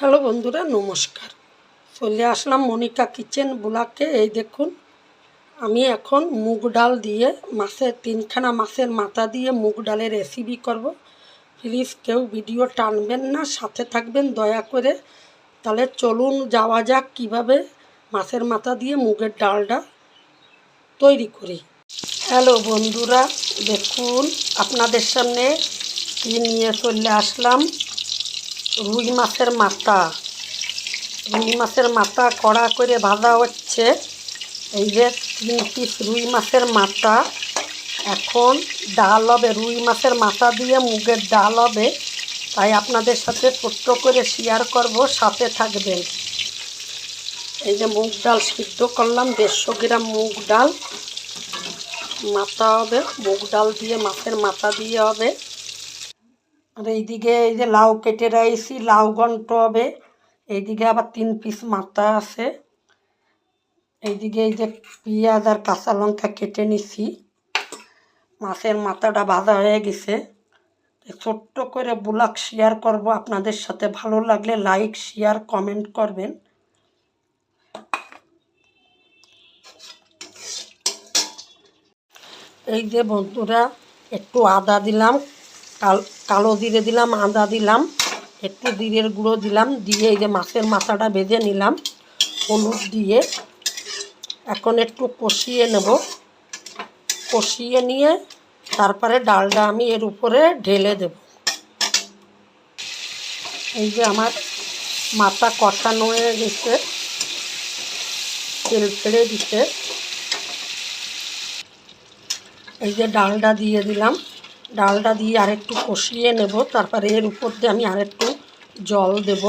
Hello বন্ধুরা, নমস্কার। চলে আসলাম মনিকা কিচেন ব্লকে। এই দেখুন, আমি এখন মুগ ডাল দিয়ে মাছের তিনখানা মাছের মাথা দিয়ে মুগ ডালের রেসিপি করব। প্লিজ কেউ ভিডিও টানবেন না, সাথে থাকবেন, দয়া করে। তাহলে চলুন যাওয়া যাক কীভাবে মাছের মাথা দিয়ে মুগের ডালটা তৈরি করি। হ্যালো বন্ধুরা, দেখুন, আপনাদের সামনে কি নিয়ে চলে আসলাম। রুই মাছের মাথা। রুই মাছের মাথা কড়া করে ভাজা হচ্ছে। এই যে তিন পিস রুই মাছের মাথা। এখন ডাল হবে। রুই মাছের মাথা দিয়ে মুগের ডাল হবে। তাই আপনাদের সাথে ছোট্ট করে শেয়ার করব, সাথে থাকবেন। এই যে মুগ ডাল সিদ্ধ করলাম, দেড়শো গ্রাম মুগ ডাল। মাথা হবে। মুগ ডাল দিয়ে মাছের মাথা দিয়ে হবে। আর এইদিকে এই যে লাউ কেটে রাইছি, লাউ ঘন্ট হবে। এইদিকে আবার তিন পিস মাথা আছে। এইদিকে এই যে পেঁয়াজ আর কাঁচা লঙ্কা কেটে নিছি। মাছের মাথাটা ভাজা হয়ে গেছে। ছোট্ট করে ব্লগ শেয়ার করব। আপনাদের সাথে ভালো লাগলে লাইক, শেয়ার, কমেন্ট করবেন। এই যে বন্ধুরা, একটু আদা দিলাম। কাল জিরে দিলাম, আদা দিলাম, একটু জিরের গুঁড়ো দিলাম, দিয়ে এই যে মাছের মাথাটা ভেজে নিলাম, হলুদ দিয়ে। এখন একটু কষিয়ে নেব। কষিয়ে নিয়ে তারপরে ডালটা আমি এর উপরে ঢেলে দেব। এই যে আমার মাথা কষানো হয়ে গেছে। তেল ছেড়ে দিতে। এই যে ডালটা দিয়ে দিলাম। ডালটা দিয়ে আরেকটু কষিয়ে নেব। তারপরে এর উপর দিয়ে আমি আরেকটু জল দেব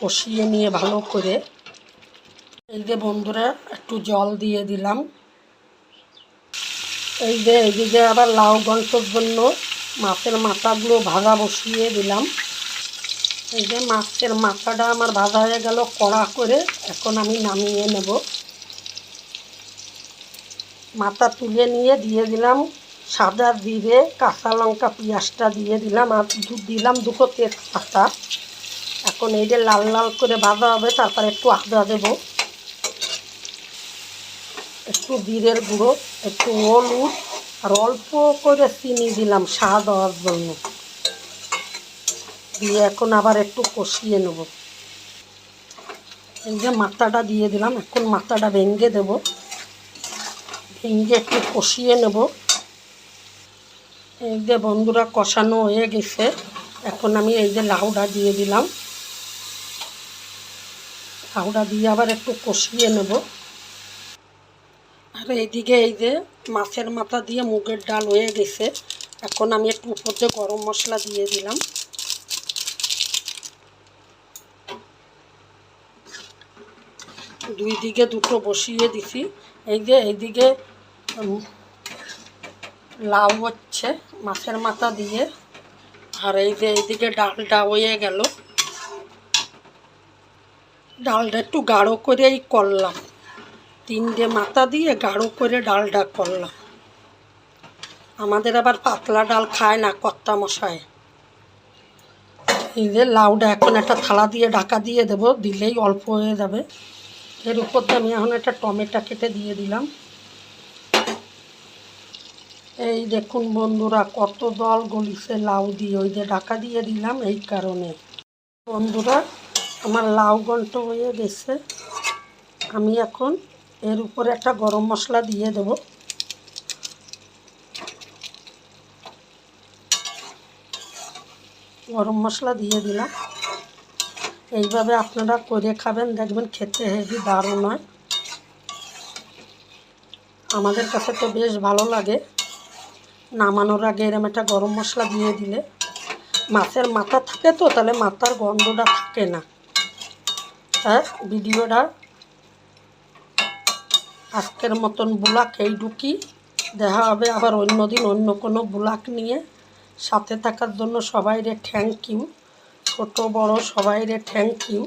কষিয়ে নিয়ে ভালো করে। এই যে বন্ধুরা, একটু জল দিয়ে দিলাম। এই যে এইদিকে আবার লাউ গন্টর জন্য মাছের মাথাগুলো ভাজা বসিয়ে দিলাম। এই যে মাছের মাথাটা আমার ভাজা হয়ে গেল কড়া করে, এখন আমি নামিয়ে নেব। মাথা তুলে নিয়ে দিয়ে দিলাম সাদা জিরে, কাঁচা লঙ্কা, পেঁয়াজটা দিয়ে দিলাম আর দিলাম দুটো তেজপাতা। এখন এই যে লাল লাল করে ভাজা হবে, তারপর একটু আদা দেব। একটু জিরের গুঁড়ো, একটু হলুদ, আর অল্প করে চিনি দিলাম স্বাদ হওয়ার জন্য। দিয়ে এখন আবার একটু কষিয়ে নেব। এই যে মাথাটা দিয়ে দিলাম, এখন মাথাটা ভেঙে দেব। ভেঙে একটু কষিয়ে নেব। এই যে বন্ধুরা, কষানো হয়ে গেছে। এখন আমি এই যে লাউটা দিয়ে দিলাম। লাউটা দিয়ে আবার একটু কষিয়ে নেব। আর এইদিকে এই যে মাছের মাথা দিয়ে মুগের ডাল হয়ে গেছে। এখন আমি একটু উপর দিয়ে গরম মশলা দিয়ে দিলাম। দুই দিকে দুটো বসিয়ে দিছি। এই যে এইদিকে লাউ হচ্ছে, মাছের মাথা দিয়ে। আর এই যে এইদিকে ডালটা হয়ে গেল। ডালটা একটু গাঢ় করেই করলাম। তিনটে মাথা দিয়ে গাঢ় করে ডালটা করলাম। আমাদের আবার পাতলা ডাল খায় না কর্তা মশায় এই যে লাউটা এখন একটা থালা দিয়ে, ঢাকা দিয়ে দেব, দিলেই অল্প হয়ে যাবে। এর উপর আমি এখন একটা টমেটো কেটে দিয়ে দিলাম। এই দেখুন বন্ধুরা, কত দল গলিছে লাউ দিয়ে। ওই যে ঢাকা দিয়ে দিলাম এই কারণে। বন্ধুরা, আমার লাউ গন্ট হয়ে গেছে। আমি এখন এর উপরে একটা গরম মশলা দিয়ে দেব। গরম মশলা দিয়ে দিলাম। এইভাবে আপনারা করে খাবেন, দেখবেন খেতে হেভি দারুণ হয়। আমাদের কাছে তো বেশ ভালো লাগে। নামানোর আগে এরম একটা গরম মশলা দিয়ে দিলে মাছের মাথা থাকে তো, তাহলে মাথার গন্ধটা থাকে না। হ্যাঁ ভিডিওটা আজকের মতন বুলাক এই ঢুকি দেখা হবে আবার অন্য দিন অন্য কোনো বুলাক নিয়ে। সাথে থাকার জন্য সবাইরে থ্যাংক ইউ ছোট, বড় সবাইরে থ্যাংক ইউ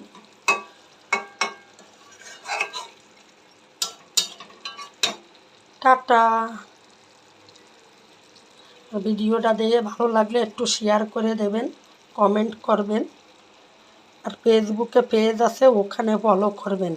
টাটা। ভিডিওটা দেখে ভালো লাগলে একটু শেয়ার করে দেবেন কমেন্ট করবেন। আর ফেসবুকে পেজ আছে, ওখানে ফলো করবেন।